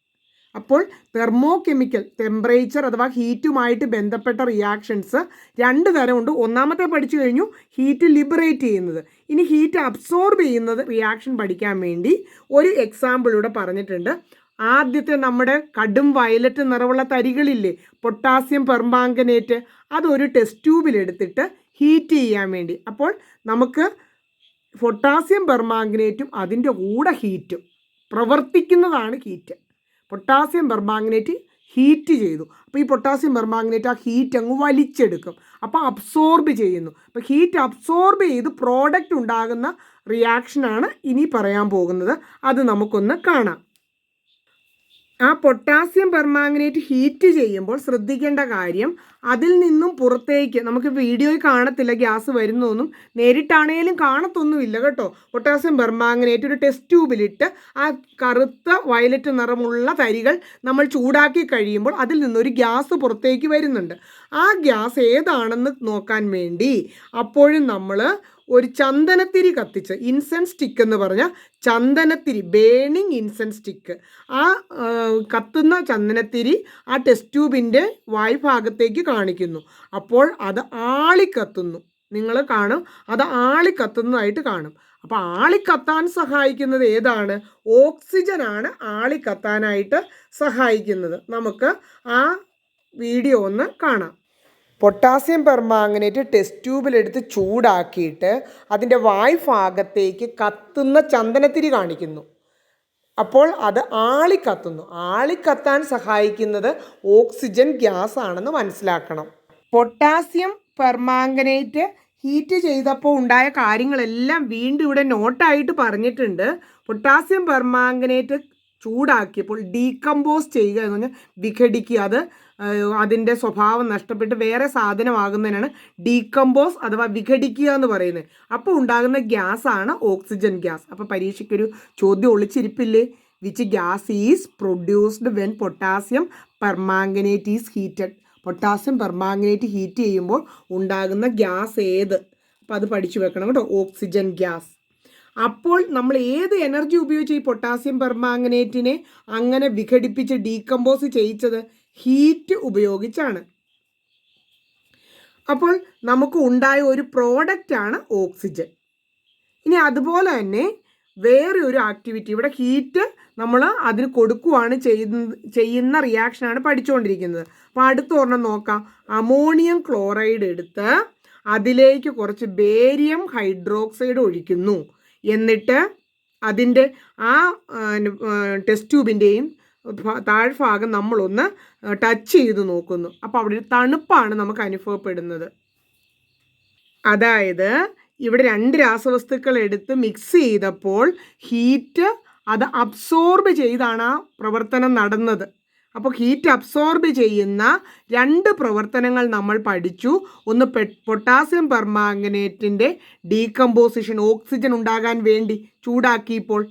അപ്പോൾ തെർമോ കെമിക്കൽ ടെമ്പറേച്ചർ അഥവാ ഹീറ്റുമായിട്ട് ബന്ധപ്പെട്ട റിയാക്ഷൻസ് രണ്ട് തരമുണ്ട് ഒന്നാമത്തെ പഠിച്ചു കഴിഞ്ഞു ഹീറ്റ് ലിബറേറ്റ് ചെയ്യുന്നത്. ഇനി ഹീറ്റ് അബ്സോർബ് ചെയ്യുന്നത് റിയാക്ഷൻ പഠിക്കാൻ വേണ്ടി ഒരു എക്സാമ്പിൾ ഇവിടെ പറഞ്ഞിട്ടുണ്ട്. ആദ്യത്തെ നമ്മുടെ കടും വയലറ്റ് നിറവുള്ള തരികളില്ലേ? പൊട്ടാസ്യം പെർമാങ്കനേറ്റ് അതൊരു ടെസ്റ്റ് ട്യൂബിലെടുത്തിട്ട് ഹീറ്റ് ചെയ്യാൻ വേണ്ടി. അപ്പോൾ നമുക്ക് പൊട്ടാസ്യം പെർമാങ്കനേറ്റും അതിന്റെ കൂടെ ഹീറ്റും പ്രവർത്തിക്കുന്നതാണ് ഹീറ്റ് പൊട്ടാസ്യം പെർമാഗ്നേറ്റ് ഹീറ്റ് ചെയ്തു. അപ്പോൾ ഈ പൊട്ടാസ്യം പെർമാഗ്നേറ്റ് ആ ഹീറ്റ് അങ്ങ് വലിച്ചെടുക്കും. അപ്പോൾ അബ്സോർബ് ചെയ്യുന്നു. അപ്പോൾ ഹീറ്റ് അബ്സോർബ് ചെയ്ത് പ്രോഡക്റ്റ് ഉണ്ടാകുന്ന റിയാക്ഷനാണ് ഇനി പറയാൻ പോകുന്നത്. അത് നമുക്കൊന്ന് കാണാം. ആ പൊട്ടാസ്യം പെർമാഗ്നേറ്റ് ഹീറ്റ് ചെയ്യുമ്പോൾ ശ്രദ്ധിക്കേണ്ട കാര്യം അതിൽ നിന്നും പുറത്തേക്ക് നമുക്ക് വീഡിയോയിൽ കാണത്തില്ല ഗ്യാസ് വരുന്നൊന്നും നേരിട്ടാണേലും കാണത്തൊന്നുമില്ല കേട്ടോ. പൊട്ടാസ്യം പെർമാഗ്നേറ്റ് ഒരു ടെസ്റ്റ് ട്യൂബിലിട്ട് ആ കറുത്ത വയലറ്റ് നിറമുള്ള തരികൾ നമ്മൾ ചൂടാക്കി കഴിയുമ്പോൾ അതിൽ നിന്നൊരു ഗ്യാസ് പുറത്തേക്ക് വരുന്നുണ്ട്. ആ ഗ്യാസ് ഏതാണെന്ന് നോക്കാൻ വേണ്ടി അപ്പോഴും നമ്മൾ ഒരു ചന്ദനത്തിരി കത്തിച്ച് ഇൻസെൻസ് സ്റ്റിക്ക് എന്ന് പറഞ്ഞാൽ ചന്ദനത്തിരി ബേണിങ് ഇൻസെൻസ് സ്റ്റിക്ക്. ആ കത്തുന്ന ചന്ദനത്തിരി ആ ടെസ്റ്റ് ട്യൂബിന്റെ വായ്ഭാഗത്തേക്ക് കാണിക്കുന്നു. അപ്പോൾ അത് ആളിക്കത്തുന്നു. നിങ്ങൾ കാണും അത് ആളിക്കത്തുന്നതായിട്ട് കാണും. അപ്പോൾ ആളിക്കത്താൻ സഹായിക്കുന്നത് ഏതാണ്? ഓക്സിജനാണ് ആളിക്കത്താനായിട്ട് സഹായിക്കുന്നത്. നമുക്ക് ആ വീഡിയോ ഒന്ന് കാണാം. പൊട്ടാസ്യം പെർമാങ്ങനേറ്റ് ടെസ്റ്റ് ട്യൂബിലെടുത്ത് ചൂടാക്കിയിട്ട് അതിന്റെ വായ്ഭാഗത്തേക്ക് കത്തുന്ന ചന്ദനത്തിരി കാണിക്കുന്നു. അപ്പോൾ അത് ആളിക്കത്തുന്നു. ആളിക്കത്താൻ സഹായിക്കുന്നത് ഓക്സിജൻ ഗ്യാസ് ആണെന്ന് മനസ്സിലാക്കണം. പൊട്ടാസ്യം പെർമാങ്കനേറ്റ് ഹീറ്റ് ചെയ്തപ്പോൾ ഉണ്ടായ കാര്യങ്ങളെല്ലാം വീണ്ടും ഇവിടെ നോട്ടായിട്ട് പറഞ്ഞിട്ടുണ്ട്. പൊട്ടാസ്യം പെർമാങ്കനേറ്റ് ചൂടാക്കിയപ്പോൾ ഡീകമ്പോസ് ചെയ്യുക എന്ന് പറഞ്ഞാൽ വിഘടിക്കുക. അത് അതിന്റെ സ്വഭാവം നഷ്ടപ്പെട്ട് വേറെ സാധനമാകുന്നതിനാണ് ഡീകമ്പോസ് അഥവാ വിഘടിക്കുക എന്ന് പറയുന്നത്. അപ്പോൾ ഉണ്ടാകുന്ന ഗ്യാസാണ് ഓക്സിജൻ ഗ്യാസ്. അപ്പോൾ പരീക്ഷയ്ക്കൊരു ചോദ്യം ഒളിച്ചിരിപ്പില്ലേ? Which gas is produced when potassium permanganate is heated potassium permanganate heat ചെയ്യുമ്പോൾ ഉണ്ടാകുന്ന ഗ്യാസ് ഏത്? അപ്പോൾ അത് പഠിച്ചു വെക്കണം കേട്ടോ. Oxygen gas. അപ്പോൾ നമ്മൾ ഏത് എനർജി ഉപയോഗിച്ച് ഈ പൊട്ടാസ്യം പെർമാംഗനേറ്റിനെ അങ്ങനെ വിഘടിപ്പിച്ച് ഡീകമ്പോസ് ചെയ്യിച്ചത്? ഹീറ്റ് ഉപയോഗിച്ചാണ്. അപ്പോൾ നമുക്ക് ഉണ്ടായ ഒരു പ്രോഡക്റ്റാണ് ഓക്സിജൻ. ഇനി അതുപോലെ തന്നെ വേറെ ഒരു ആക്ടിവിറ്റി ഇവിടെ ഹീറ്റ് നമ്മൾ അതിന് കൊടുക്കുവാണ് ചെയ്യുന്ന ചെയ്യുന്ന റിയാക്ഷനാണ് പഠിച്ചുകൊണ്ടിരിക്കുന്നത് അപ്പോൾ അടുത്ത ഒരെണ്ണം നോക്കാം. അമോണിയം ക്ലോറൈഡ് എടുത്ത് അതിലേക്ക് കുറച്ച് ബേരിയം ഹൈഡ്രോക്സൈഡ് ഒഴിക്കുന്നു. എന്നിട്ട് അതിന്റെ ആ ടെസ്റ്റ് ട്യൂബിന്റെയും താഴ്ഭാഗം നമ്മളൊന്ന് ടച്ച് ചെയ്ത് നോക്കുന്നു. അപ്പോൾ അവിടെ ഒരു തണുപ്പാണ് നമുക്ക് അനുഭവപ്പെടുന്നത്. അതായത് ഇവിടെ രണ്ട് രാസവസ്തുക്കൾ എടുത്ത് മിക്സ് ചെയ്തപ്പോൾ ഹീറ്റ് അത് അബ്സോർബ് ചെയ്താണ് ആ പ്രവർത്തനം നടന്നത്. അപ്പോൾ ഹീറ്റ് അബ്സോർബ് ചെയ്യുന്ന രണ്ട് പ്രവർത്തനങ്ങൾ നമ്മൾ പഠിച്ചു. ഒന്ന് പൊട്ടാസ്യം പെർമാംഗനേറ്റിന്റെ ഡീകമ്പോസിഷൻ ഓക്സിജൻ ഉണ്ടാകാൻ വേണ്ടി ചൂടാക്കിയപ്പോൾ.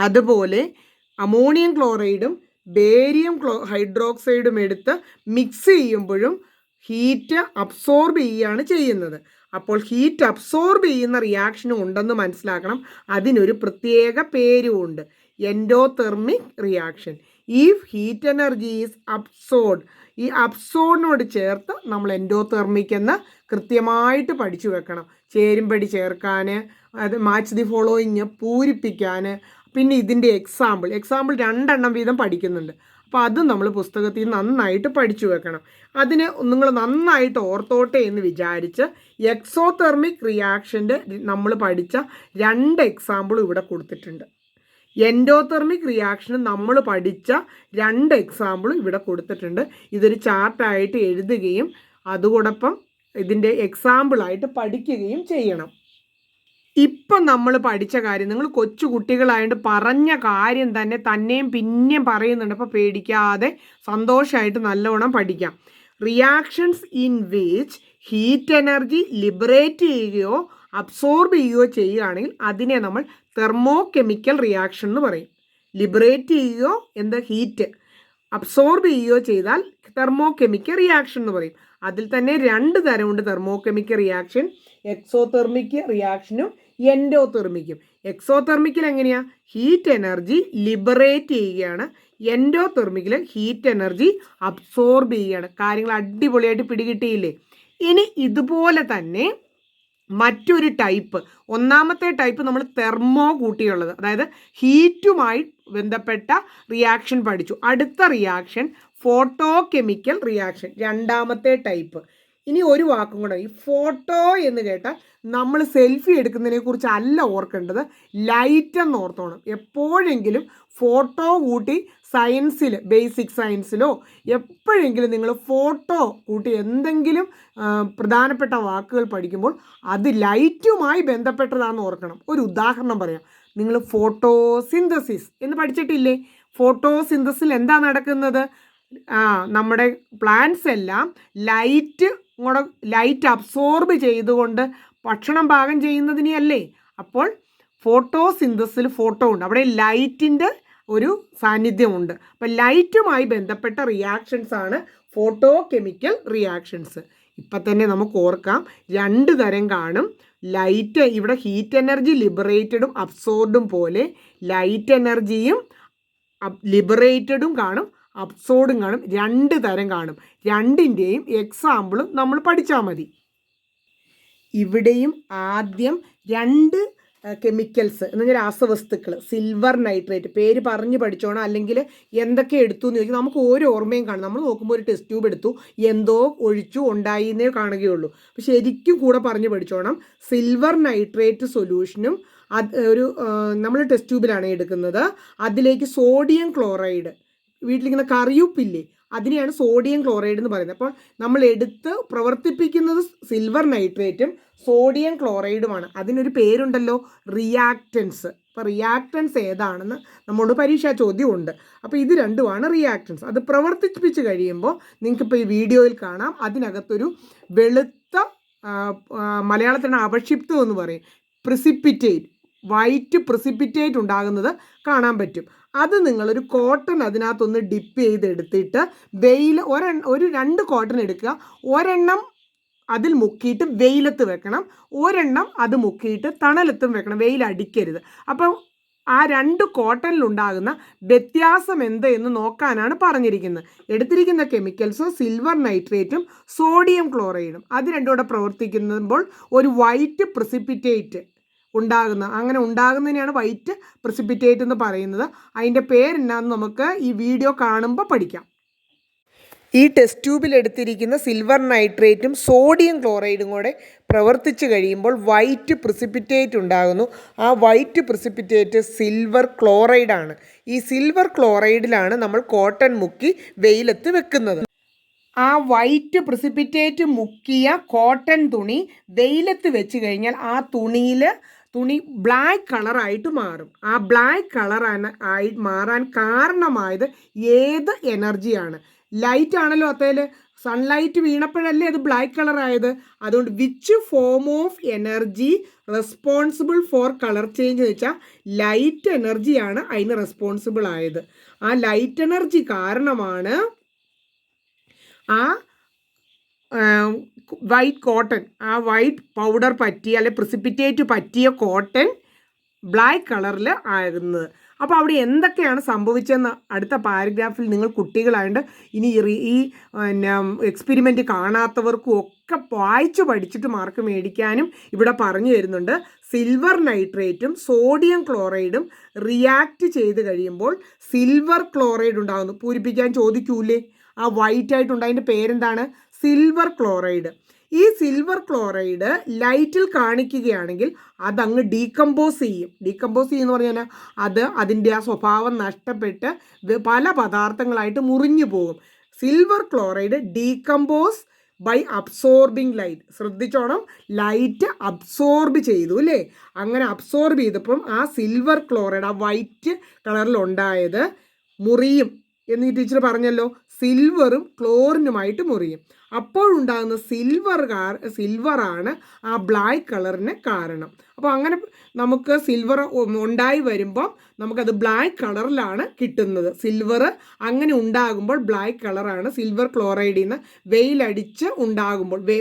അതുപോലെ അമോണിയം ക്ലോറൈഡും ബേരിയം ക്ലോ ഹൈഡ്രോക്സൈഡും എടുത്ത് മിക്സ് ചെയ്യുമ്പോഴും ഹീറ്റ് അബ്സോർബ് ചെയ്യുകയാണ് ചെയ്യുന്നത്. അപ്പോൾ ഹീറ്റ് അബ്സോർബ് ചെയ്യുന്ന റിയാക്ഷനും ഉണ്ടെന്ന് മനസ്സിലാക്കണം. അതിനൊരു പ്രത്യേക പേരുമുണ്ട് endothermic reaction if heat energy is absorbed ഈ അബ്സോർഡിനോട് ചേർത്ത് നമ്മൾ എൻഡോതെർമിക് എന്ന് കൃത്യമായിട്ട് പഠിച്ചു വെക്കണം. ചേരുംപടി ചേർക്കാൻ അത് മാച്ച് ദി ഫോളോയിങ് പൂരിപ്പിക്കാൻ പിന്നെ ഇതിന്റെ എക്സാമ്പിൾ എക്സാമ്പിൾ രണ്ടെണ്ണം വീതം പഠിക്കുന്നുണ്ട്. അപ്പോൾ അത് നമ്മൾ പുസ്തകത്തിൽ നന്നായിട്ട് പഠിച്ചു വെക്കണം. അതിന് നിങ്ങൾ നന്നായിട്ട് ഓർത്തോട്ടെ എന്ന് വിചാരിച്ച് എക്സോതെർമിക് റിയാക്ഷന്റെ നമ്മൾ പഠിച്ച രണ്ട് എക്സാമ്പിളും ഇവിടെ കൊടുത്തിട്ടുണ്ട്. എൻഡോതെർമിക് റിയാക്ഷന് നമ്മൾ പഠിച്ച രണ്ട് എക്സാമ്പിളും ഇവിടെ കൊടുത്തിട്ടുണ്ട്. ഇതൊരു ചാർട്ടായിട്ട് എഴുതുകയും അതോടൊപ്പം ഇതിന്റെ എക്സാമ്പിളായിട്ട് പഠിക്കുകയും ചെയ്യണം. ഇപ്പം നമ്മൾ പഠിച്ച കാര്യം നിങ്ങൾ കൊച്ചു കുട്ടികളായതുകൊണ്ട് പറഞ്ഞ കാര്യം തന്നെ തന്നെയും പിന്നെയും പറയുന്നുണ്ട്. അപ്പോൾ പേടിക്കാതെ സന്തോഷമായിട്ട് നല്ലവണ്ണം പഠിക്കാം. Reactions in which heat energy liberate ചെയ്യുകയോ അബ്സോർബ് ചെയ്യുകയോ ചെയ്യുകയാണെങ്കിൽ അതിനെ നമ്മൾ തെർമോ കെമിക്കൽ റിയാക്ഷൻ എന്ന് പറയും. ലിബറേറ്റ് ചെയ്യുകയോ എന്ത് ഹീറ്റ് അബ്സോർബ് ചെയ്യുകയോ ചെയ്താൽ തെർമോ കെമിക്കൽ റിയാക്ഷൻ എന്ന് പറയും. അതിൽ തന്നെ രണ്ട് തരമുണ്ട് തെർമോ കെമിക്കൽ റിയാക്ഷൻ എക്സോതെർമിക് റിയാക്ഷനും എൻഡോതെർമിക്കും. എക്സോതെർമിക്കിൽ എങ്ങനെയാണ് ഹീറ്റ് എനർജി ലിബറേറ്റ് ചെയ്യുകയാണ്. എൻഡോതെർമിക്കിൽ ഹീറ്റ് എനർജി അബ്സോർബ് ചെയ്യുകയാണ്. കാര്യങ്ങൾ അടിപൊളിയായിട്ട് പിടികിട്ടിയില്ലേ? ഇനി ഇതുപോലെ തന്നെ മറ്റൊരു ടൈപ്പ് ഒന്നാമത്തെ ടൈപ്പ് നമ്മൾ തെർമോ കൂട്ടിയുള്ളത്. അതായത് ഹീറ്റുമായി ബന്ധപ്പെട്ട റിയാക്ഷൻ പഠിച്ചു. അടുത്ത റിയാക്ഷൻ ഫോട്ടോ കെമിക്കൽ റിയാക്ഷൻ രണ്ടാമത്തെ ടൈപ്പ് ഇനി ഒരു വാക്കും കൂടെ ഈ ഫോട്ടോ എന്ന് കേട്ടാൽ നമ്മൾ സെൽഫി എടുക്കുന്നതിനെ കുറിച്ച് അല്ല ഓർക്കേണ്ടത് ലൈറ്റ് എന്ന് ഓർത്തോണം. എപ്പോഴെങ്കിലും ഫോട്ടോ കൂട്ടി സയൻസിൽ ബേസിക് സയൻസിലോ എപ്പോഴെങ്കിലും നിങ്ങൾ ഫോട്ടോ കൂട്ടി എന്തെങ്കിലും പ്രധാനപ്പെട്ട വാക്കുകൾ പഠിക്കുമ്പോൾ അത് ലൈറ്റുമായി ബന്ധപ്പെട്ടതാണെന്ന് ഓർക്കണം. ഒരു ഉദാഹരണം പറയാം. നിങ്ങൾ ഫോട്ടോസിന്തസിസ് എന്ന് പഠിച്ചിട്ടില്ലേ? ഫോട്ടോസിന്തസിൽ എന്താ നടക്കുന്നത്? ആ നമ്മുടെ പ്ലാന്റ്സ് എല്ലാം ലൈറ്റ് ഇങ്ങോട്ട് ലൈറ്റ് അബ്സോർബ് ചെയ്തുകൊണ്ട് ഭക്ഷണം പാകം ചെയ്യുന്നതിനെയല്ലേ? അപ്പോൾ ഫോട്ടോസിന്തസിൽ ഫോട്ടോ ഉണ്ട്. അവിടെ ലൈറ്റിന്റെ ഒരു സാന്നിധ്യമുണ്ട്. അപ്പം ലൈറ്റുമായി ബന്ധപ്പെട്ട റിയാക്ഷൻസ് ആണ് ഫോട്ടോ കെമിക്കൽ റിയാക്ഷൻസ് ഇപ്പം തന്നെ നമുക്ക് ഓർക്കാം രണ്ട് തരം കാണും. ലൈറ്റ് ഇവിടെ ഹീറ്റ് എനർജി ലിബറേറ്റഡും അബ്സോർഡും പോലെ ലൈറ്റ് എനർജിയും ലിബറേറ്റഡും കാണും. അബ്സോർഡും കാണും രണ്ട് തരം കാണും. രണ്ടിന്റെയും എക്സാമ്പിളും നമ്മൾ പഠിച്ചാൽ മതി. ഇവിടെയും ആദ്യം രണ്ട് കെമിക്കൽസ് എന്ന് രാസവസ്തുക്കൾ സിൽവർ നൈട്രേറ്റ് പേര് പറഞ്ഞ് പഠിച്ചോണം. അല്ലെങ്കിൽ എന്തൊക്കെ എടുത്തു എന്ന് ചോദിച്ചാൽ നമുക്ക് ഓരോ ഓർമ്മയും കാണും. നമ്മൾ നോക്കുമ്പോൾ ഒരു ടെസ്റ്റ് ട്യൂബ് എടുത്തു. എന്തോ ഒഴിച്ചു ഉണ്ടായി എന്നേ കാണുകയുള്ളൂ. അപ്പോൾ ശരിക്കും കൂടെ പറഞ്ഞ് പഠിച്ചോണം. സിൽവർ നൈട്രേറ്റ് സൊല്യൂഷനും അത് ഒരു നമ്മൾ ടെസ്റ്റ് ട്യൂബിലാണ് എടുക്കുന്നത്. അതിലേക്ക് സോഡിയം ക്ലോറൈഡ് വീട്ടിലിരിക്കുന്ന കറിയുപ്പില്ലേ അതിനെയാണ് സോഡിയം ക്ലോറൈഡ് എന്ന് പറയുന്നത്. അപ്പോൾ നമ്മൾ എടുത്ത് പ്രവർത്തിപ്പിക്കുന്നത് സിൽവർ നൈട്രേറ്റും സോഡിയം ക്ലോറൈഡുമാണ് അതിനൊരു പേരുണ്ടല്ലോ റിയാക്റ്റൻസ് അപ്പോൾ റിയാക്റ്റൻസ് ഏതാണെന്ന് നമ്മളോട് പരീക്ഷാ ചോദ്യമുണ്ട്. അപ്പോൾ ഇത് രണ്ടുമാണ് റിയാക്റ്റൻസ് അത് പ്രവർത്തിപ്പിച്ച് കഴിയുമ്പോൾ നിങ്ങൾക്കിപ്പോൾ ഈ വീഡിയോയിൽ കാണാം. അതിനകത്തൊരു വെളുത്ത മലയാളത്തിന് അപക്ഷിപ്തം എന്ന് പറയും. പ്രിസിപ്പിറ്റേറ്റ് വൈറ്റ് പ്രിസിപ്പിറ്റേറ്റ് ഉണ്ടാകുന്നത് കാണാൻ പറ്റും. അത് നിങ്ങളൊരു കോട്ടൺ അതിനകത്തൊന്ന് ഡിപ്പ് ചെയ്തെടുത്തിട്ട് വെയിൽ ഒരെണ്ണ ഒരു രണ്ട് കോട്ടൺ എടുക്കുക. ഒരെണ്ണം അതിൽ മുക്കിയിട്ട് വെയിലത്ത് വെക്കണം. ഒരെണ്ണം അത് മുക്കിയിട്ട് തണലത്തും വെക്കണം. വെയിൽ അടിക്കരുത്. അപ്പം ആ രണ്ട് കോട്ടണിലുണ്ടാകുന്ന വ്യത്യാസം എന്ത് എന്ന് നോക്കാനാണ് പറഞ്ഞിരിക്കുന്നത്. എടുത്തിരിക്കുന്ന കെമിക്കൽസ് സിൽവർ നൈട്രേറ്റും സോഡിയം ക്ലോറൈഡും അത് രണ്ടും കൂടെ പ്രവർത്തിക്കുമ്പോൾ ഒരു വൈറ്റ് പ്രിസിപ്പിറ്റേറ്റ് ഉണ്ടാകുന്നത് അങ്ങനെ ഉണ്ടാകുന്നതിനെയാണ് വൈറ്റ് പ്രസിപ്പിറ്റേറ്റ് എന്ന് പറയുന്നത്. അതിന്റെ പേരെന്നാന്ന് നമുക്ക് ഈ വീഡിയോ കാണുമ്പോൾ പഠിക്കാം. ഈ ടെസ്റ്റ് ട്യൂബിൽ എടുത്തിരിക്കുന്ന സിൽവർ നൈട്രേറ്റും സോഡിയം ക്ലോറൈഡും കൂടെ പ്രവർത്തിച്ച് കഴിയുമ്പോൾ വൈറ്റ് പ്രിസിപ്പിറ്റേറ്റ് ഉണ്ടാകുന്നു. ആ വൈറ്റ് പ്രിസിപ്പിറ്റേറ്റ് സിൽവർ ക്ലോറൈഡാണ് ഈ സിൽവർ ക്ലോറൈഡിലാണ് നമ്മൾ കോട്ടൺ മുക്കി വെയിലത്ത് വെക്കുന്നത്. ആ വൈറ്റ് പ്രിസിപ്പിറ്റേറ്റ് മുക്കിയ കോട്ടൺ തുണി വെയിലത്ത് വെച്ച് കഴിഞ്ഞാൽ ആ തുണിയിൽ തുണി ബ്ലാക്ക് കളറായിട്ട് മാറും. ആ ബ്ലാക്ക് കളർ ആയി മാറാൻ കാരണമായത് ഏത് എനർജിയാണ് ലൈറ്റ് ആണല്ലോ അത്തേൽ സൺലൈറ്റ് വീണപ്പോഴല്ലേ അത് ബ്ലാക്ക് കളർ ആയത്? അതുകൊണ്ട് which form of energy responsible for colour change എന്ന് വെച്ചാൽ ലൈറ്റ് എനർജിയാണ് അതിന് റെസ്പോൺസിബിൾ ആയത്. ആ ലൈറ്റ് എനർജി കാരണമാണ് ആ വൈറ്റ് കോട്ടൺ ആ വൈറ്റ് പൗഡർ പറ്റിയ അല്ലെ പ്രിസിപ്പിറ്റേറ്റ് പറ്റിയ കോട്ടൺ ബ്ലാക്ക് കളറിൽ ആകുന്നത് അപ്പോൾ അവിടെ എന്തൊക്കെയാണ് സംഭവിച്ചതെന്ന് അടുത്ത പാരഗ്രാഫിൽ നിങ്ങൾ കുട്ടികളായതുകൊണ്ട് ഇനി ഈ പിന്നെ എക്സ്പെരിമെന്റ് കാണാത്തവർക്കും ഒക്കെ വായിച്ചു പഠിച്ചിട്ട് മാർക്ക് മേടിക്കാനും ഇവിടെ പറഞ്ഞു തരുന്നുണ്ട്. സിൽവർ നൈട്രേറ്റും സോഡിയം ക്ലോറൈഡും റിയാക്ട് ചെയ്ത് കഴിയുമ്പോൾ സിൽവർ ക്ലോറൈഡ് ഉണ്ടാകുന്നു പൂരിപ്പിക്കാൻ ചോദിക്കൂലേ? ആ വൈറ്റ് ആയിട്ടുണ്ട് അതിന്റെ പേരെന്താണ്? Silver chloride. ഈ സിൽവർ ക്ലോറൈഡ് ലൈറ്റിൽ കാണിക്കുകയാണെങ്കിൽ അതങ്ങ് ഡീകമ്പോസ് ചെയ്യും. ഡീകമ്പോസ് ചെയ്യുമെന്ന് പറഞ്ഞാൽ അത് അതിന്റെ ആ സ്വഭാവം നഷ്ടപ്പെട്ട് പല പദാർത്ഥങ്ങളായിട്ട് മുറിഞ്ഞു പോകും. Silver chloride decompose by absorbing light. ശ്രദ്ധിച്ചോണം. ലൈറ്റ് അബ്സോർബ് ചെയ്തു അല്ലേ? അങ്ങനെ അബ്സോർബ് ചെയ്തപ്പം ആ സിൽവർ ക്ലോറൈഡ് ആ വൈറ്റ് കളറിൽ ഉണ്ടായത് മുറിയും. എന്ന് ടീച്ചർ പറഞ്ഞല്ലോ. സിൽവറും ക്ലോറിനുമായിട്ട് മുറിയും. അപ്പോഴുണ്ടാകുന്ന സിൽവർ കാർ സിൽവറാണ് ആ ബ്ലാക്ക് കളറിന് കാരണം. അപ്പോൾ അങ്ങനെ നമുക്ക് സിൽവർ ഉണ്ടായി വരുമ്പോൾ നമുക്കത് ബ്ലാക്ക് കളറിലാണ് കിട്ടുന്നത്. സിൽവർ അങ്ങനെ ഉണ്ടാകുമ്പോൾ ബ്ലാക്ക് കളറാണ് സിൽവർ ക്ലോറൈഡിൽ നിന്ന് വെയിലടിച്ച് ഉണ്ടാകുമ്പോൾ വേ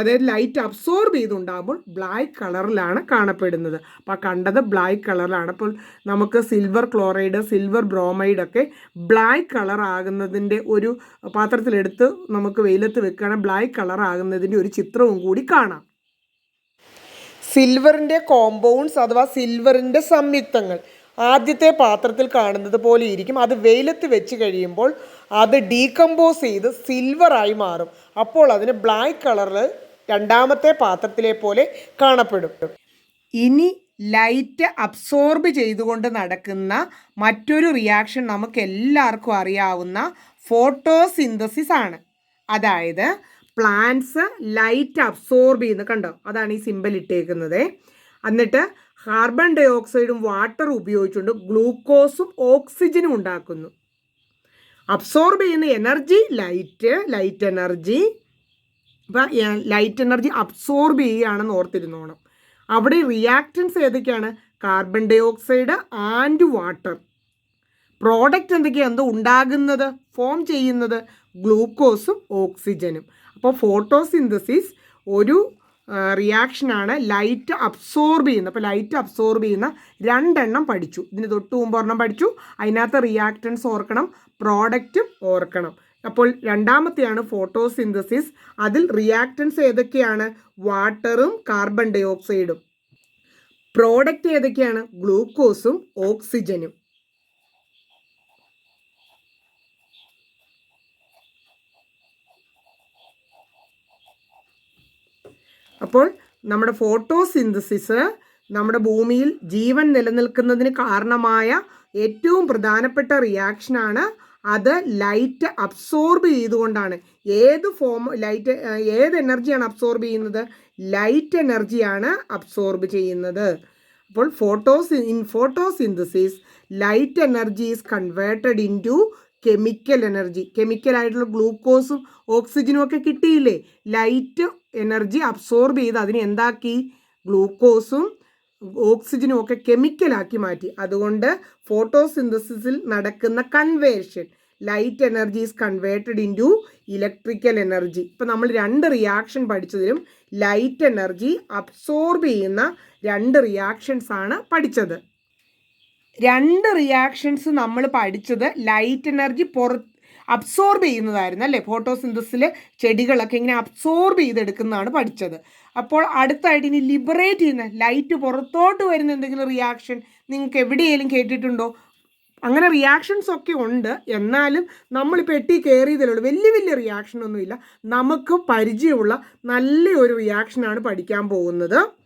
അതായത് ലൈറ്റ് അബ്സോർബ് ചെയ്തുണ്ടാകുമ്പോൾ ബ്ലാക്ക് കളറിലാണ് കാണപ്പെടുന്നത്. അപ്പോൾ കണ്ടത് ബ്ലാക്ക് കളറിലാണ് അപ്പോൾ നമുക്ക് സിൽവർ ക്ലോറൈഡ് സിൽവർ ബ്രോമൈഡ് ഒക്കെ ബ്ലാക്ക് കളർ ആകുന്നതിന്റെ ഒരു പാത്രത്തിലെടുത്ത് നമുക്ക് വെയിലത്ത് വെക്കുകയാണെങ്കിൽ ബ്ലാക്ക് കളർ ആകുന്നതിന്റെ ഒരു ചിത്രവും കൂടി കാണാം. സിൽവറിന്റെ കോമ്പൗണ്ട്സ് അഥവാ സിൽവറിന്റെ സംയുക്തങ്ങൾ. ആദ്യത്തെ പാത്രത്തിൽ കാണുന്നത് പോലെ ഇരിക്കും. അത് വെയിലത്ത് വെച്ച് കഴിയുമ്പോൾ അത് ഡീകമ്പോസ് ചെയ്ത് സിൽവറായി മാറും. അപ്പോൾ അതിന് ബ്ലാക്ക് കളറിൽ രണ്ടാമത്തെ പാത്രത്തിലെ പോലെ കാണപ്പെടും. ഇനി ലൈറ്റ് അബ്സോർബ് ചെയ്തുകൊണ്ട് നടക്കുന്ന മറ്റൊരു റിയാക്ഷൻ നമുക്ക് എല്ലാവർക്കും അറിയാവുന്ന ഫോട്ടോസിന്തസിസ് ആണ്. അതായത് പ്ലാന്റ്സ് ലൈറ്റ് അബ്സോർബ് ചെയ്യുന്ന കണ്ടോ? അതാണ് ഈ സിമ്പൽ ഇട്ടേക്കുന്നത്. എന്നിട്ട് കാർബൺ ഡൈ ഓക്സൈഡും വാട്ടറും ഉപയോഗിച്ചുകൊണ്ട് ഗ്ലൂക്കോസും ഓക്സിജനും ഉണ്ടാക്കുന്നു. അബ്സോർബ് ചെയ്യുന്ന എനർജി ലൈറ്റ് ലൈറ്റ് എനർജി അപ്പം ലൈറ്റ് എനർജി അബ്സോർബ് ചെയ്യുകയാണെന്ന് ഓർത്തിരുന്നോണം. അവിടെ റിയാക്റ്റൻസ് ഏതൊക്കെയാണ്? Carbon dioxide and water product എന്തൊക്കെയാണ്? എന്തോ ഉണ്ടാകുന്നത് ഫോം ചെയ്യുന്നത് ഗ്ലൂക്കോസും ഓക്സിജനും അപ്പോൾ ഫോട്ടോസിന്തസിസ് ഒരു റിയാക്ഷനാണ് ലൈറ്റ് അബ്സോർബ് ചെയ്യുന്നത്. അപ്പോൾ ലൈറ്റ് അബ്സോർബ് ചെയ്യുന്ന രണ്ടെണ്ണം പഠിച്ചു. ഇതിന് തൊട്ട് മുമ്പ് ഒരെണ്ണം പഠിച്ചു. അതിനകത്ത് റിയാക്റ്റൻസ് ഓർക്കണം പ്രോഡക്റ്റും ഓർക്കണം. അപ്പോൾ രണ്ടാമത്തെയാണ് ഫോട്ടോസിന്തസിസ്. അതിൽ റിയാക്റ്റൻസ് ഏതൊക്കെയാണ്? വാട്ടറും കാർബൺ ഡൈ ഓക്സൈഡും. പ്രോഡക്റ്റ് ഏതൊക്കെയാണ്? ഗ്ലൂക്കോസും ഓക്സിജനും. അപ്പോൾ നമ്മുടെ ഫോട്ടോസിന്തസിസ് നമ്മുടെ ഭൂമിയിൽ ജീവൻ നിലനിൽക്കുന്നതിന് കാരണമായ ഏറ്റവും പ്രധാനപ്പെട്ട റിയാക്ഷനാണ് അത് ലൈറ്റ് അബ്സോർബ് ചെയ്തുകൊണ്ടാണ്. ഏത് ഫോം ലൈറ്റ് ഏത് എനർജിയാണ് അബ്സോർബ് ചെയ്യുന്നത്? ലൈറ്റ് എനർജിയാണ് അബ്സോർബ് ചെയ്യുന്നത്. അപ്പോൾ photos in photosynthesis light energy is converted into chemical energy കെമിക്കലായിട്ടുള്ള ഗ്ലൂക്കോസും ഓക്സിജനും ഒക്കെ കിട്ടിയില്ലേ? ലൈറ്റ് എനർജി അബ്സോർബ് ചെയ്ത് അതിനെ എന്താക്കി? ഗ്ലൂക്കോസും ഓക്സിജനും ഒക്കെ കെമിക്കലാക്കി മാറ്റി. അതുകൊണ്ട് ഫോട്ടോസിന്തസിസിൽ നടക്കുന്ന conversion light energy is converted into electrical energy ഇപ്പം നമ്മൾ രണ്ട് റിയാക്ഷൻ പഠിച്ചതിലും ലൈറ്റ് എനർജി അബ്സോർബ് ചെയ്യുന്ന രണ്ട് റിയാക്ഷൻസ് ആണ് പഠിച്ചത്. രണ്ട് റിയാക്ഷൻസ് നമ്മൾ പഠിച്ചത് ലൈറ്റ് എനർജി പുറ അബ്സോർബ് ചെയ്യുന്നതായിരുന്നു അല്ലേ? ഫോട്ടോസിന്തസിൽ ചെടികളൊക്കെ ഇങ്ങനെ അബ്സോർബ് ചെയ്തെടുക്കുന്നതാണ് പഠിച്ചത്. അപ്പോൾ അടുത്തായിട്ട് ഇനി ലിബറേറ്റ് ചെയ്യുന്ന ലൈറ്റ് പുറത്തോട്ട് വരുന്ന എന്തെങ്കിലും റിയാക്ഷൻ നിങ്ങൾക്ക് എവിടെയെങ്കിലും കേട്ടിട്ടുണ്ടോ? അങ്ങനെ റിയാക്ഷൻസ് ഒക്കെ ഉണ്ട്. എന്നാലും നമ്മളിപ്പോൾ എട്ടി കയറിയതേ വലിയ വലിയ റിയാക്ഷൻ ഒന്നുമില്ല. നമുക്ക് പരിചയമുള്ള നല്ലൊരു റിയാക്ഷനാണ് പഠിക്കാൻ പോകുന്നത്.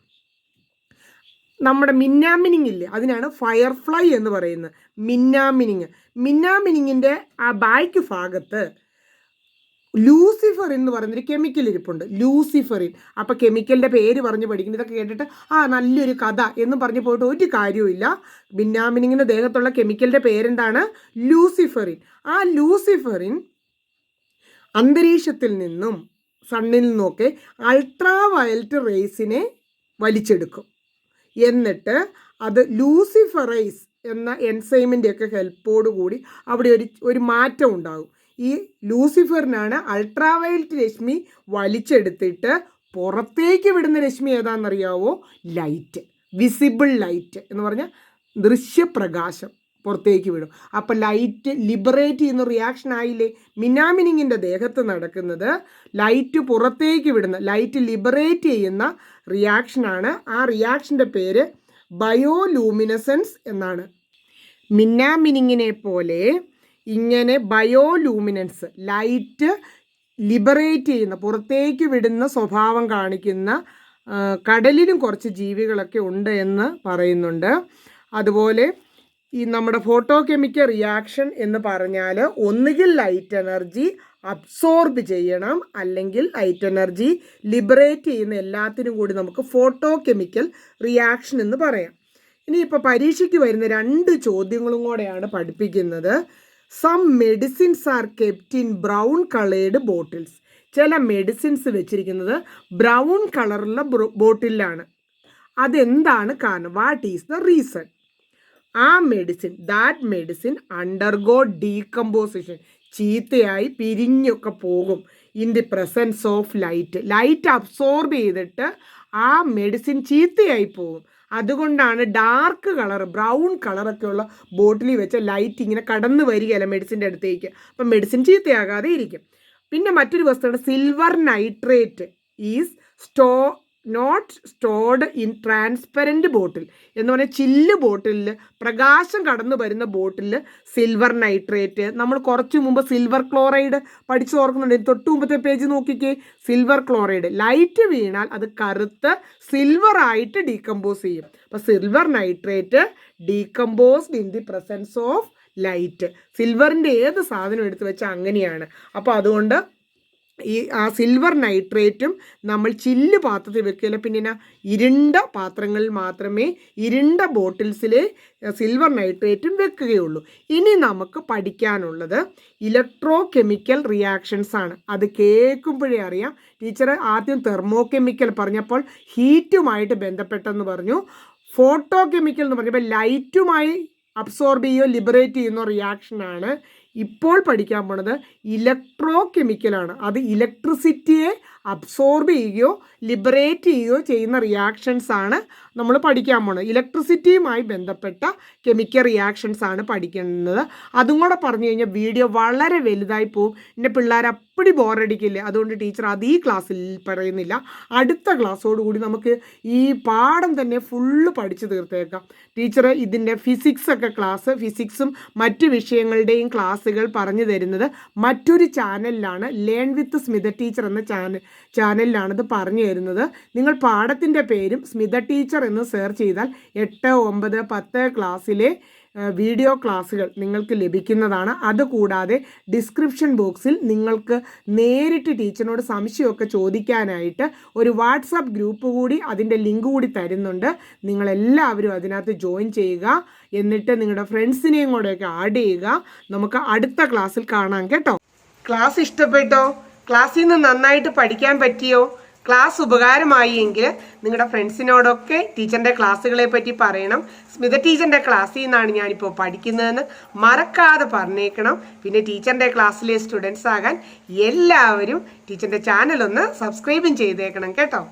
നമ്മുടെ മിന്നാമിനിങ് ഇല്ലേ? അതിനാണ് ഫയർഫ്ലൈ എന്ന് പറയുന്നത്. മിന്നാമിനിങ്. മിന്നാമിനിങ്ങിന്റെ ആ ബാക്ക് ഭാഗത്ത് ലൂസിഫർ എന്ന് പറയുന്നൊരു കെമിക്കൽ ഇരിപ്പുണ്ട്. ലൂസിഫറിൻ. അപ്പോൾ കെമിക്കലിന്റെ പേര് പറഞ്ഞ് പഠിക്കുന്നത് ഇതൊക്കെ കേട്ടിട്ട് ആ നല്ലൊരു കഥ എന്ന് പറഞ്ഞ് പോയിട്ട് ഒരു കാര്യവുമില്ല ബിന്നാമിനിങ്ങിന്റെ ദേഹത്തുള്ള കെമിക്കലിന്റെ പേരെന്താണ്? ലൂസിഫറിൻ. ആ ലൂസിഫറിൻ അന്തരീക്ഷത്തിൽ നിന്നും സണ്ണിൽ നിന്നൊക്കെ അൾട്രാ വയലറ്റ് റേസിനെ വലിച്ചെടുക്കും. എന്നിട്ട് അത് ലൂസിഫറൈസ് എന്ന എൻസൈമിന്റെ ഒക്കെ ഹെൽപ്പോട് കൂടി അവിടെ ഒരു ഒരു മാറ്റം ഉണ്ടാകും. ഈ ലൂസിഫറിനാണ് അൾട്രാവയലറ്റ് രശ്മി വലിച്ചെടുത്തിട്ട് പുറത്തേക്ക് വിടുന്ന രശ്മി ഏതാണെന്നറിയാവോ? ലൈറ്റ് വിസിബിൾ ലൈറ്റ് എന്ന് പറഞ്ഞാൽ ദൃശ്യപ്രകാശം. പുറത്തേക്ക് വിടും. അപ്പം ലൈറ്റ് ലിബറേറ്റ് ചെയ്യുന്ന റിയാക്ഷൻ ആയില്ലേ? മിനാമിനിങ്ങിന്റെ ദേഹത്ത് നടക്കുന്നത് ലൈറ്റ് പുറത്തേക്ക് വിടുന്ന ലൈറ്റ് ലിബറേറ്റ് ചെയ്യുന്ന റിയാക്ഷനാണ് ആ റിയാക്ഷന്റെ പേര് ബയോലൂമിനസൻസ് എന്നാണ്. മിന്നാമിനിങ്ങിനെ പോലെ ഇങ്ങനെ ബയോലൂമിനൻസ് ലൈറ്റ് ലിബറേറ്റ് ചെയ്യുന്ന പുറത്തേക്ക് വിടുന്ന സ്വഭാവം കാണിക്കുന്ന കടലിലും കുറച്ച് ജീവികളൊക്കെ ഉണ്ട് എന്ന് പറയുന്നുണ്ട്. അതുപോലെ ഈ നമ്മുടെ ഫോട്ടോ കെമിക്കൽ റിയാക്ഷൻ എന്ന് പറഞ്ഞാൽ ഒന്നുകിൽ ലൈറ്റ് എനർജി അബ്സോർബ് ചെയ്യണം അല്ലെങ്കിൽ ലൈറ്റ് എനർജി ലിബറേറ്റ് ചെയ്യുന്ന എല്ലാത്തിനും കൂടി നമുക്ക് ഫോട്ടോ കെമിക്കൽ റിയാക്ഷൻ എന്ന് പറയാം. ഇനി ഇപ്പോൾ പരീക്ഷയ്ക്ക് വരുന്ന രണ്ട് ചോദ്യങ്ങളും കൂടെയാണ് പഠിപ്പിക്കുന്നത്. Some medicines are kept in brown coloured bottles ചില മെഡിസിൻസ് വെച്ചിരിക്കുന്നത് ബ്രൗൺ കളറുള്ള ബോട്ടിലാണ് അതെന്താണ് കാരണം വാട്ട് ഈസ് ദ റീസൺ ആ medicine that medicine undergo decomposition ചീത്തയായി പിരിഞ്ഞൊക്കെ പോകും in the presence of light light absorb ചെയ്തിട്ട് ആ മെഡിസിൻ ചീത്തയായി പോകും. അതുകൊണ്ടാണ് ഡാർക്ക് കളർ ബ്രൗൺ കളറൊക്കെ ഉള്ള ബോട്ടിലിൽ വെച്ച ലൈറ്റ് ഇങ്ങനെ കടന്നു വരികയല്ല മെഡിസിന്റെ അടുത്തേക്ക്. അപ്പം മെഡിസിൻ ചീത്തയാകാതെ ഇരിക്കും. പിന്നെ മറ്റൊരു വസ്തുവാണ് silver nitrate is stow not stored in transparent bottle എന്ന് പറഞ്ഞാൽ ചില്ല് ബോട്ടിലിൽ പ്രകാശം കടന്നു വരുന്ന ബോട്ടിൽ സിൽവർ നൈട്രേറ്റ് നമ്മൾ കുറച്ച് മുമ്പ് സിൽവർ ക്ലോറൈഡ് പഠിച്ചു ഓർക്കുന്നുണ്ട്. തൊട്ട് മുമ്പത്തെ പേജ് നോക്കിക്കേ. സിൽവർ ക്ലോറൈഡ് ലൈറ്റ് വീണാൽ അത് കറുത്ത് സിൽവർ ആയിട്ട് ഡീകമ്പോസ് ചെയ്യും. അപ്പോൾ silver nitrate decomposed in the presence of light സിൽവറിന്റെ ഏത് സാധനം എടുത്തു വെച്ചാൽ അങ്ങനെയാണ്. അപ്പോൾ അതുകൊണ്ട് ഈ ആ സിൽവർ നൈട്രേറ്റും നമ്മൾ ചില്ല് പാത്രത്തിൽ വെക്കില്ല പിന്നെ ഇരുണ്ട പാത്രങ്ങളിൽ മാത്രമേ ഇരുണ്ട ബോട്ടിൽസിൽ സിൽവർ നൈട്രേറ്റും വെക്കുകയുള്ളൂ. ഇനി നമുക്ക് പഠിക്കാനുള്ളത് ഇലക്ട്രോ കെമിക്കൽ റിയാക്ഷൻസ് ആണ്. അത് കേൾക്കുമ്പോഴേ അറിയാം. ടീച്ചർ ആദ്യം തെർമോ കെമിക്കൽ പറഞ്ഞപ്പോൾ ഹീറ്റുമായിട്ട് ബന്ധപ്പെട്ടെന്ന് പറഞ്ഞു. ഫോട്ടോ കെമിക്കൽ എന്ന് പറഞ്ഞപ്പോൾ ലൈറ്റുമായി അബ്സോർബ് ചെയ്യുകയോ ലിബറേറ്റ് ചെയ്യുന്ന റിയാക്ഷനാണ് ഇപ്പോൾ പഠിക്കാൻ പോണത് ഇലക്ട്രോ കെമിക്കലാണ് അത് ഇലക്ട്രിസിറ്റിയെ അബ്സോർബ് ചെയ്യുകയോ ലിബറേറ്റ് ചെയ്യുകയോ ചെയ്യുന്ന റിയാക്ഷൻസ് ആണ് നമ്മൾ പഠിക്കാൻ പോകുന്നത് ഇലക്ട്രിസിറ്റിയുമായി ബന്ധപ്പെട്ട കെമിക്കൽ റിയാക്ഷൻസ് ആണ് പഠിക്കുന്നത്. അതും കൂടെ പറഞ്ഞു കഴിഞ്ഞാൽ വീഡിയോ വളരെ വലുതായി പോവും. എന്റെ പിള്ളേർ അപ്പടി ബോറടിക്കില്ല അതുകൊണ്ട് ടീച്ചർ അത് ഈ ക്ലാസ്സിൽ പറയുന്നില്ല. അടുത്ത ക്ലാസ്സോടുകൂടി നമുക്ക് ഈ പാഠം തന്നെ ഫുള്ള് പഠിച്ചു തീർത്തേക്കാം. ടീച്ചർ ഇതിന്റെ ഫിസിക്സ് ഒക്കെ ക്ലാസ് ഫിസിക്സും മറ്റു വിഷയങ്ങളുടെയും ക്ലാസ്സുകൾ പറഞ്ഞു തരുന്നത് മറ്റൊരു ചാനലിലാണ് ലേൺ വിത്ത് സ്മിത ടീച്ചർ എന്ന ചാനൽ ചാനലിലാണ് ഇത് പറഞ്ഞു തരുന്നത്. നിങ്ങൾ പാഠത്തിന്റെ പേരും സ്മിത ടീച്ചർ എന്ന് സെർച്ച് ചെയ്താൽ എട്ട് ഒമ്പത് പത്ത് ക്ലാസ്സിലെ വീഡിയോ ക്ലാസ്സുകൾ നിങ്ങൾക്ക് ലഭിക്കുന്നതാണ്. അതുകൂടാതെ ഡിസ്ക്രിപ്ഷൻ ബോക്സിൽ നിങ്ങൾക്ക് നേരിട്ട് ടീച്ചറിനോട് സംശയമൊക്കെ ചോദിക്കാനായിട്ട് ഒരു വാട്സപ്പ് ഗ്രൂപ്പ് കൂടി അതിന്റെ ലിങ്ക് കൂടി തരുന്നുണ്ട്. നിങ്ങളെല്ലാവരും അതിനകത്ത് ജോയിൻ ചെയ്യുക. എന്നിട്ട് നിങ്ങളുടെ ഫ്രണ്ട്സിനെയും കൂടെയൊക്കെ ആഡ് ചെയ്യുക. നമുക്ക് അടുത്ത ക്ലാസ്സിൽ കാണാം കേട്ടോ. ക്ലാസ് ഇഷ്ടപ്പെട്ടോ? ക്ലാസ്സിൽ നിന്ന് നന്നായിട്ട് പഠിക്കാൻ പറ്റിയോ? ക്ലാസ് ഉപകാരമായി എങ്കിൽ നിങ്ങളുടെ ഫ്രണ്ട്സിനോടൊക്കെ ടീച്ചറിന്റെ ക്ലാസ്സുകളെ പറ്റി പറയണം. സ്മിത ടീച്ചറിന്റെ ക്ലാസ്സിൽ നിന്നാണ് ഞാനിപ്പോൾ പഠിക്കുന്നതെന്ന് മറക്കാതെ പറഞ്ഞേക്കണം. പിന്നെ ടീച്ചറിന്റെ ക്ലാസ്സിലെ സ്റ്റുഡൻസ് ആകാൻ എല്ലാവരും ടീച്ചറിന്റെ ചാനലൊന്ന് സബ്സ്ക്രൈബും ചെയ്തേക്കണം കേട്ടോ.